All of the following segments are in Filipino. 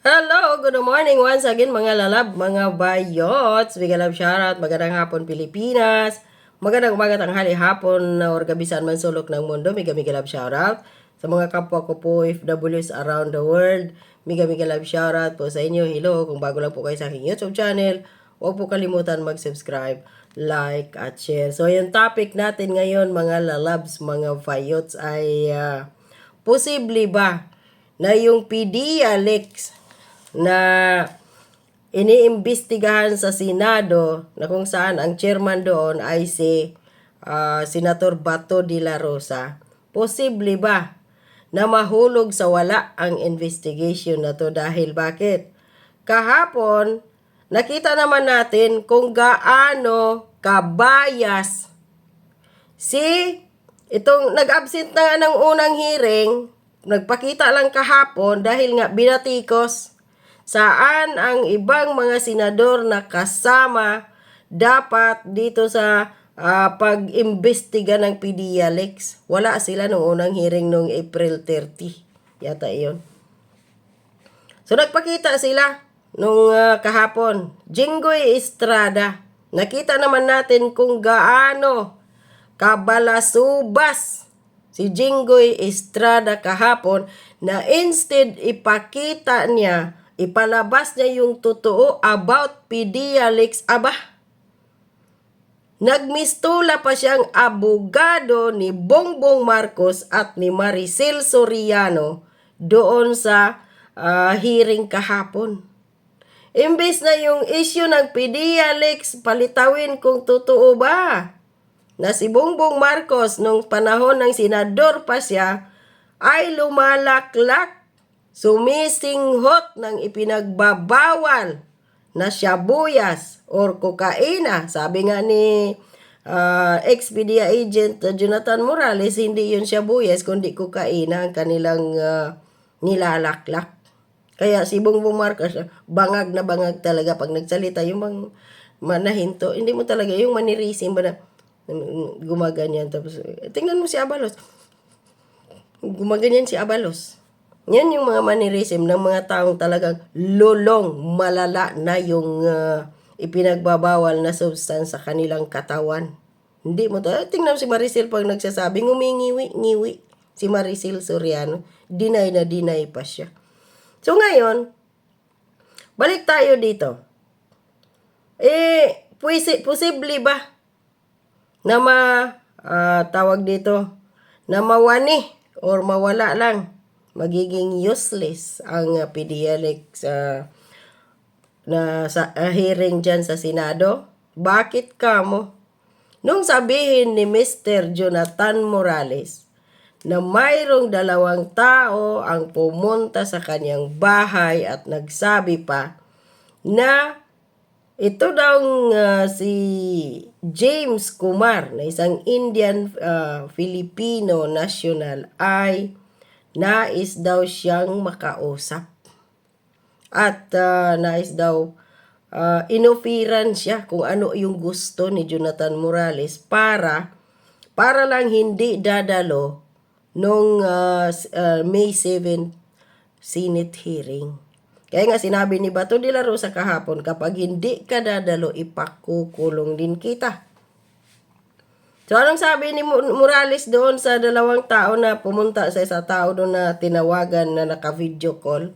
Hello, good morning once again mga lalab, mga bayots. Big love shoutout, magandang hapon Pilipinas. Magandang umaga tanghali hapon or gabi saan man sulok ng mundo. Mega mega love shoutout. Sa mga kapwa ko po FWs around the world. Mega mega love shoutout po sa inyo. Hello, kung bago lang po kayo sa aking YouTube channel, huwag po kalimutan mag-subscribe, like, at share. So, yung topic natin ngayon mga lalabs, mga bayots ay ah, posible ba na yung PDIA-LEX na iniimbestigahan sa Senado na kung saan ang chairman doon ay si ah, Senator Bato de la Rosa. Posible ba na mahulog sa wala ang investigation na to dahil bakit? Kahapon, nakita naman natin kung gaano kabayas si itong nag-absent na ng unang hearing, nagpakita lang kahapon dahil nga binatikos saan ang ibang mga senador na kasama dapat dito sa ah, pag-imbestiga ng PDIA-LEX. Wala sila nung unang hearing nung April 30. Yata iyon. So nagpakita sila nung ah, kahapon. Jinggoy Estrada. Nakita naman natin kung gaano kabalasubas si Jinggoy Estrada kahapon na instead ipakita niya, ipalabas niya yung totoo about PDIA-LEX, aba, Nagmistula pa siyang abogado ni Bongbong Marcos at ni Maricel Soriano doon sa ah, hearing kahapon. Imbes na yung issue ng PDIA-LEX, palitawin kung totoo ba na si Bongbong Marcos nung panahon ng senador pa siya ay lumalaklak, sumisinghot ng ipinagbabawal na siyabuyas or kokaina. Sabi nga ni uh, ex-media agent uh, Jonathan Morales, hindi yun siyabuyas kundi kokaina ang kanilang uh, nilalaklak. Kaya si Bongbong Marcos, bangag na bangag talaga pag nagsalita. Yung bang manahinto, hindi mo talaga, yung manirisim ba na gumaganyan. Tapos, eh, tingnan mo si Abalos. Gumaganyan si Abalos. Yan yung mga mannerism ng mga taong talagang lulong, malala na yung ah, ipinagbabawal na substance sa kanilang katawan. Hindi mo to. eh, Tingnan si Maricel pag nagsasabi, ngumingiwi, ngiwi. Si Maricel Soriano, deny na deny pa siya. So ngayon, balik tayo dito. Eh, puisi, posible ba na ma, ah, tawag dito, na mawani or mawala lang magiging useless ang uh, PDLX uh, na sa uh, hearing dyan sa Senado? Bakit ka mo? Nung sabihin ni Mr. Jonathan Morales na mayroong dalawang tao ang pumunta sa kanyang bahay at nagsabi pa na ito daw uh, si James Kumar na isang Indian uh, Filipino national ay nais daw siyang makausap. At uh, nais daw uh, inofiran siya kung ano yung gusto ni Jonathan Morales para para lang hindi dadalo nung uh, uh, May 7 Senate hearing. Kaya nga sinabi ni Bato de la Rosa kahapon, kapag hindi ka dadalo, ipakukulong din kita. So, anong sabi ni Morales doon sa dalawang tao na pumunta sa isa tao doon na tinawagan na naka-video call?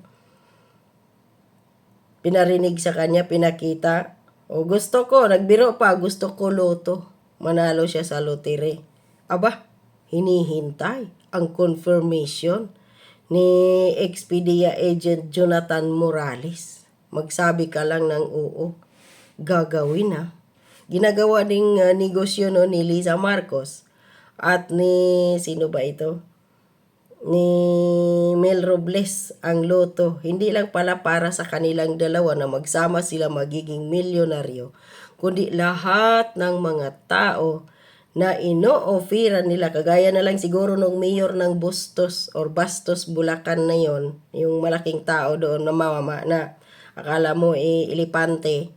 Pinarinig sa kanya, pinakita. O gusto ko, nagbiro pa, gusto ko loto. Manalo siya sa lottery. Aba, hinihintay ang confirmation ni Expedia agent Jonathan Morales. Magsabi ka lang ng oo. Gagawin na ginagawa ding uh, negosyo no ni Liza Marcos at ni sino ba ito? Ni Mel Robles ang loto. Hindi lang pala para sa kanilang dalawa na magsama sila magiging milyonaryo, kundi lahat ng mga tao na ino-offera nila kagaya na lang siguro nung mayor ng Bustos or Bastos Bulacan na yon yung malaking tao doon na mama na akala mo eh ilipante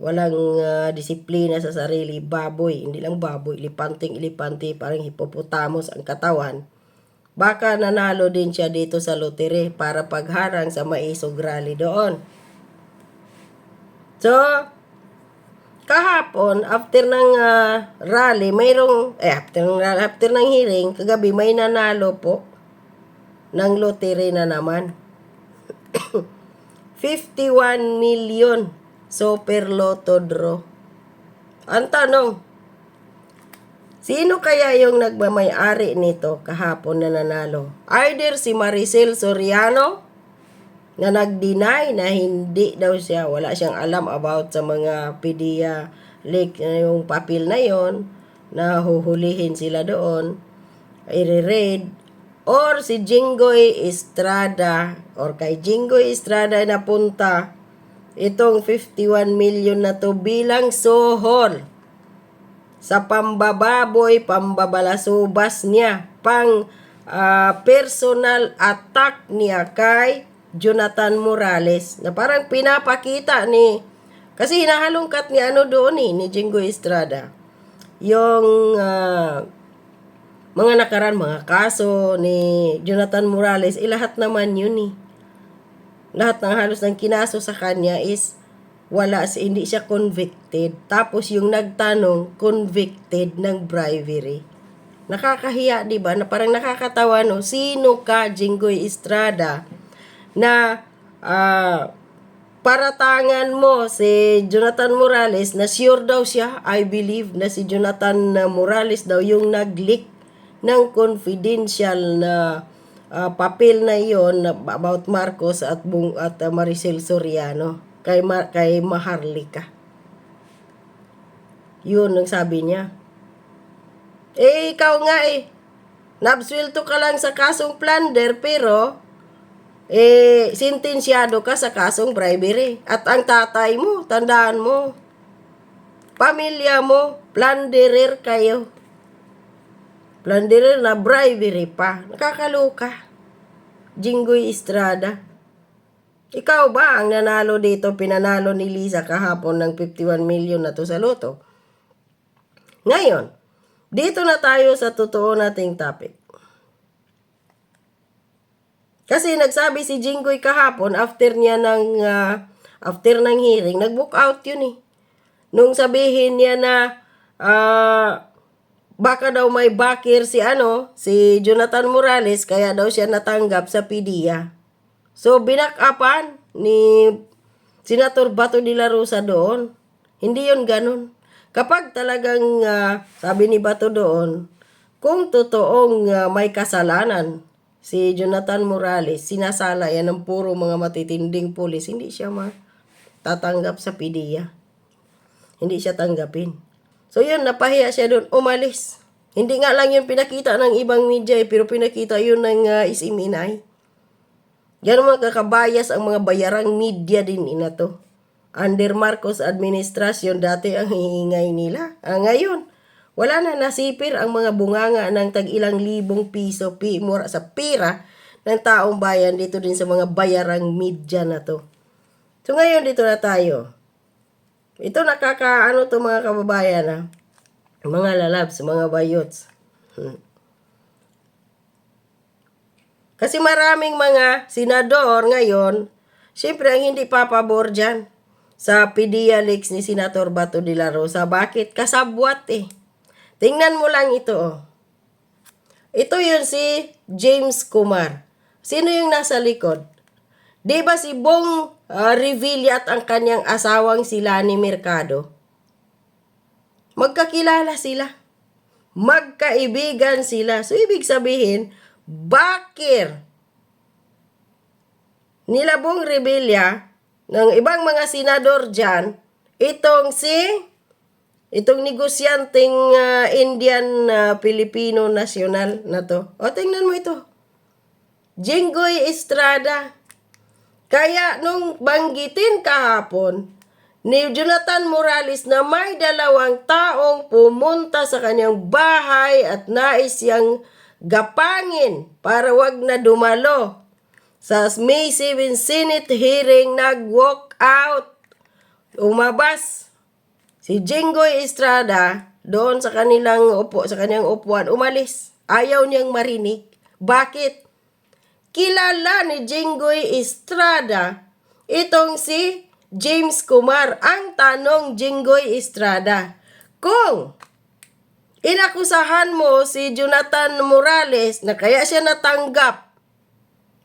walang uh, disiplina sa sarili, baboy, hindi lang baboy, ilipanting ilipante, parang hippopotamus ang katawan. baka nanalo din siya dito sa lotere para pagharang sa maisog rally doon. So, kahapon, after ng ah, rally, mayroong, eh, after ng, after ng hearing, kagabi may nanalo po ng lotere na naman. 51 million super draw. Ang tanong, sino kaya yung nagmamay-ari nito kahapon na nanalo? Either si Maricel Soriano na nag-deny na hindi daw siya, wala siyang alam about sa mga pedia leak na yung papel na yon na huhulihin sila doon, i-raid, or si Jinggoy Estrada, or kay Jinggoy Estrada na punta itong 51 million na to bilang sohol sa pambababoy, pambabalasubas niya, pang ah, personal attack niya kay Jonathan Morales na parang pinapakita ni kasi hinahalongkat ni ano doon eh, ni Jingo Estrada yung ah, mga nakaraan, mga kaso ni Jonathan Morales, eh, lahat naman yun eh. Lahat ng halos ng kinaso sa kanya is wala, si- hindi siya convicted. Tapos yung nagtanong, convicted ng bribery. Nakakahiya, di ba? Na parang nakakatawa, no? Sino ka, Jinggoy Estrada, na ah, paratangan mo si Jonathan Morales na sure daw siya, I believe na si Jonathan uh, Morales daw yung nag-leak ng confidential na ah, papel na iyon about Marcos at Bung at uh, Maricel Soriano kay Ma- kay Maharlika. Yun ang sabi niya. Eh, ikaw nga eh. Nabswelto ka lang sa kasong plunder pero eh, sentensyado ka sa kasong bribery. At ang tatay mo, tandaan mo, pamilya mo, plunderer kayo. Plunderer na bribery pa. Nakakaloka. Jinggoy Estrada. Ikaw ba ang nanalo dito, pinanalo ni Lisa kahapon ng 51 million na to sa loto? Ngayon, dito na tayo sa totoo nating topic. Kasi nagsabi si Jinggoy kahapon after niya ng ah, after ng hearing, nag-book out yun eh. Nung sabihin niya na ah, baka daw may bakir si ano, si Jonathan Morales kaya daw siya natanggap sa PDEA. So binakapan ni Senator Bato de la Rosa doon. Hindi yon ganun. Kapag talagang ah, sabi ni Bato doon, kung totoong ah, may kasalanan si Jonathan Morales, sinasala yan ng puro mga matitinding pulis, hindi siya matatanggap sa PDEA. Hindi siya tanggapin. So yun, napahiya siya doon, umalis. Hindi nga lang yun pinakita ng ibang media, eh, pero pinakita yun ng uh, isiminay. Yan mga kakabayas ang mga bayarang media din ina to. Under Marcos administrasyon, dati ang hihingay nila. Ah, ngayon, wala na nasipir ang mga bunganga ng tag ilang libong piso pi, mura sa pira ng taong bayan dito din sa mga bayarang media na to. So ngayon dito na tayo. Ito nakakaano to mga kababayan ha. Mga lalabs, mga bayots. Hmm. Kasi maraming mga senador ngayon, siyempre ang hindi papabor dyan sa leaks ni Senator Bato de la Rosa. Bakit? Kasabwat eh. Tingnan mo lang ito oh. Ito yun si James Kumar. Sino yung nasa likod? Di ba si Bong uh, Revilla at ang kanyang asawang si Lani Mercado? Magkakilala sila. Magkaibigan sila. So, ibig sabihin, bakir nila Bong Revilla ng ibang mga senador dyan, itong si Itong negosyanteng ah, Indian ah, Filipino national na to. O, tingnan mo ito. Jinggoy Estrada. Kaya nung banggitin kahapon ni Jonathan Morales na may dalawang taong pumunta sa kanyang bahay at nais siyang gapangin para wag na dumalo. Sa May 7 Senate hearing, nag-walk out. Umabas Si Jinggoy Estrada, doon sa kanilang upo, sa kanyang upuan, umalis. Ayaw niyang marinig. Bakit? Kilala ni Jinggoy Estrada itong si James Kumar. Ang tanong, Jinggoy Estrada, kung inakusahan mo si Jonathan Morales na kaya siya natanggap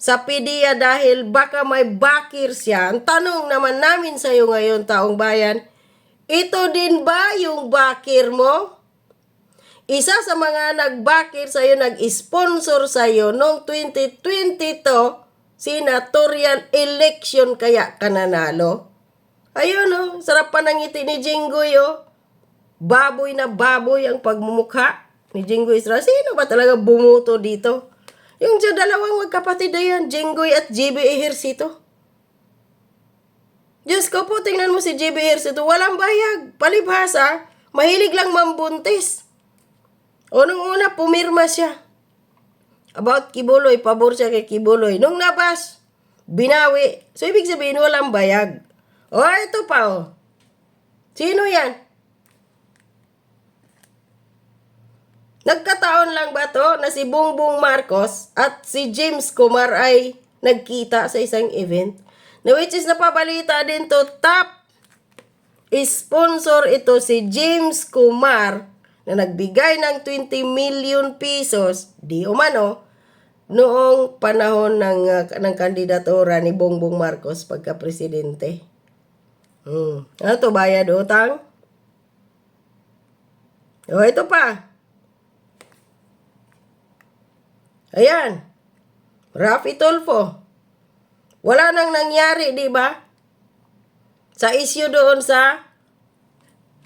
sa PDEA dahil baka may bakir siya. Ang tanong naman namin sa iyo ngayon, taong bayan, ito din ba yung bakir mo? Isa sa mga nagbakir sa iyo, nag-sponsor sa iyo noong 2022 senatorial election kaya kananalo. Ayun oh, sarap pa ng ngiti ni Jinggoy oh. Baboy na baboy ang pagmumukha ni Jinggoy Estrada. Sino ba talaga bumuto dito? Yung sa dalawang magkapatid na yan, Jinggoy at JB Ejercito. Diyos ko po, tingnan mo si JB Ejercito. Walang bayag. Palibhasa, mahilig lang mambuntis. Unang una, pumirma siya. About Kibuloy, pabor siya kay Kibuloy. Nung nabas, binawi. So, ibig sabihin, walang bayag. O, ito pa, o. Sino yan? Nagkataon lang ba to na si Bongbong Marcos at si James Kumar ay nagkita sa isang event? Na which is napabalita din to top sponsor ito si James Kumar na nagbigay ng 20 million pesos di umano noong panahon ng, uh, ng kandidatura ni Bongbong Marcos pagka presidente. Hmm. Ano to, bayad utang? O, ito pa. Ayan. Rafi Tulfo. Wala nang nangyari, di ba? Sa issue doon sa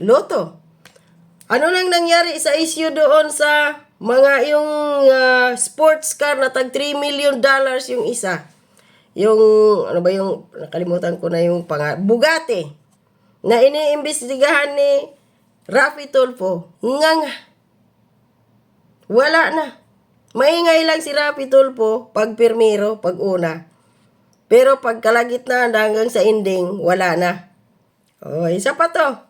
Loto. Ano nang nangyari sa issue doon sa mga yung ah, sports car na tag 3 million dollars yung isa? Yung, ano ba yung, nakalimutan ko na yung pang Bugatti. Na iniimbestigahan ni Rafi Tulfo. Nga. Wala na. Maingay lang si Rapi Tulpo pag pirmiro, pag una. Pero pag kalagitnaan hanggang sa ending, wala na. O, isa pa to.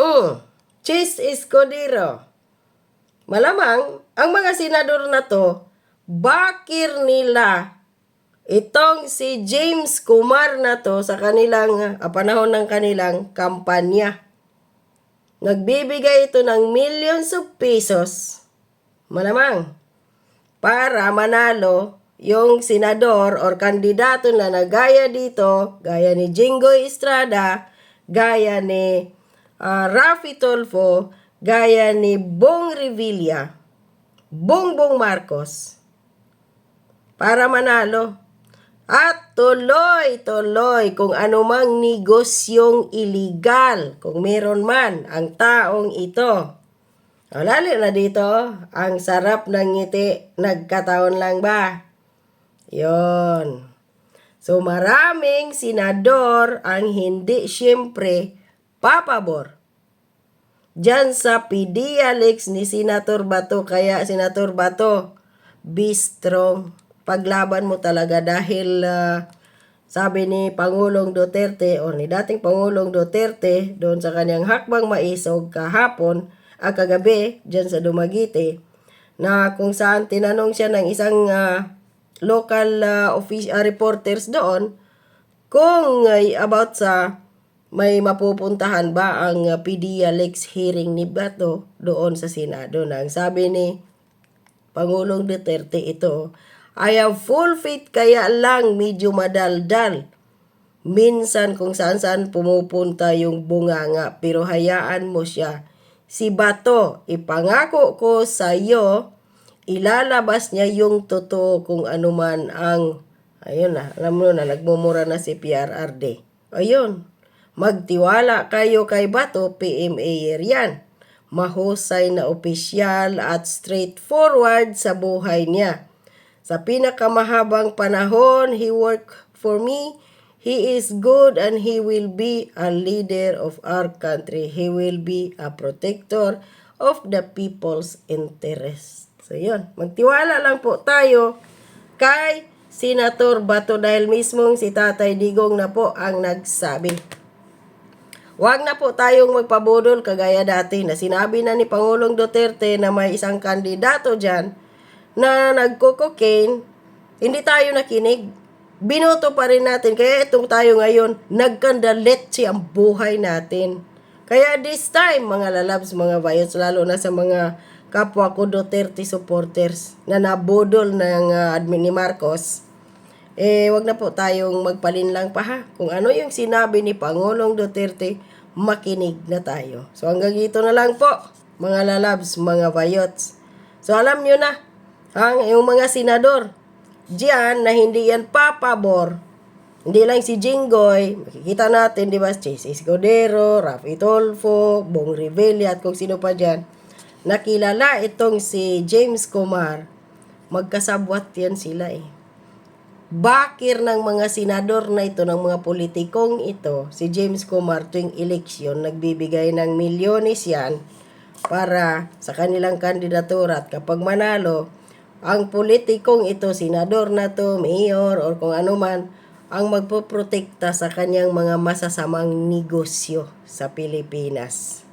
Mm. Chis Escudero. Malamang, ang mga senador na to, bakir nila itong si James Kumar na to sa kanilang, ah, panahon ng kanilang kampanya. Nagbibigay ito ng millions of pesos malamang para manalo yung senador or kandidato na nagaya dito, gaya ni Jingoy Estrada, gaya ni ah, Rafi Tolfo, gaya ni Bong Revilla, Bongbong Marcos, para manalo. At tuloy-tuloy kung anumang negosyong illegal, kung meron man ang taong ito. O, lalo na dito, ang sarap ng ngiti, nagkataon lang ba? Yon. So, maraming senador ang hindi siyempre papabor. Diyan sa PDLX ni Senator Bato, kaya Senator Bato, be strong. Paglaban mo talaga dahil ah, sabi ni Pangulong Duterte o ni dating Pangulong Duterte doon sa kanyang hakbang maisog kahapon, ang kagabi dyan sa Dumaguete na kung saan tinanong siya ng isang ah, local ah, office, ah, reporters doon kung ah, about sa may mapupuntahan ba ang uh, PDLX hearing ni Bato doon sa Senado na ang sabi ni Pangulong Duterte ito, I have full faith kaya lang medyo madaldal. Minsan kung saan saan pumupunta yung bunganga pero hayaan mo siya. Si Bato, ipangako ko sa iyo, ilalabas niya yung totoo kung ano man ang, ayun na, alam mo na, nagmumura na si PRRD. Ayun, magtiwala kayo kay Bato, PMA yan. Mahusay na opisyal at straightforward sa buhay niya. Sa pinakamahabang panahon, he worked for me. He is good and he will be a leader of our country. He will be a protector of the people's interest. So, yun. Magtiwala lang po tayo kay Senator Bato dahil mismong si Tatay Digong na po ang nagsabi. Huwag na po tayong magpabudol kagaya dati na sinabi na ni Pangulong Duterte na may isang kandidato dyan na nagko-cocaine, hindi tayo nakinig. Binoto pa rin natin. Kaya itong tayo ngayon, nagkandalit ang buhay natin. Kaya this time, mga lalabs, mga bayots, lalo na sa mga kapwa ko Duterte supporters na nabudol ng ah, admin ni Marcos, eh, wag na po tayong magpalinlang pa ha. Kung ano yung sinabi ni Pangulong Duterte, makinig na tayo. So hanggang dito na lang po, mga lalabs, mga bayots. So alam nyo na, ang yung mga senador, diyan na hindi yan papabor. Hindi lang si Jinggoy, makikita natin, di ba, si Escudero, Rafi Tolfo, Bong Revilla, at kung sino pa dyan. Nakilala itong si James Comar, magkasabwat yan sila eh bakir ng mga senador na ito, ng mga politikong ito, si James Kumar tuwing eleksyon, nagbibigay ng milyones yan para sa kanilang kandidatura at kapag manalo, ang politikong ito, senador na to, mayor, or kung ano man, ang magpoprotekta sa kanyang mga masasamang negosyo sa Pilipinas.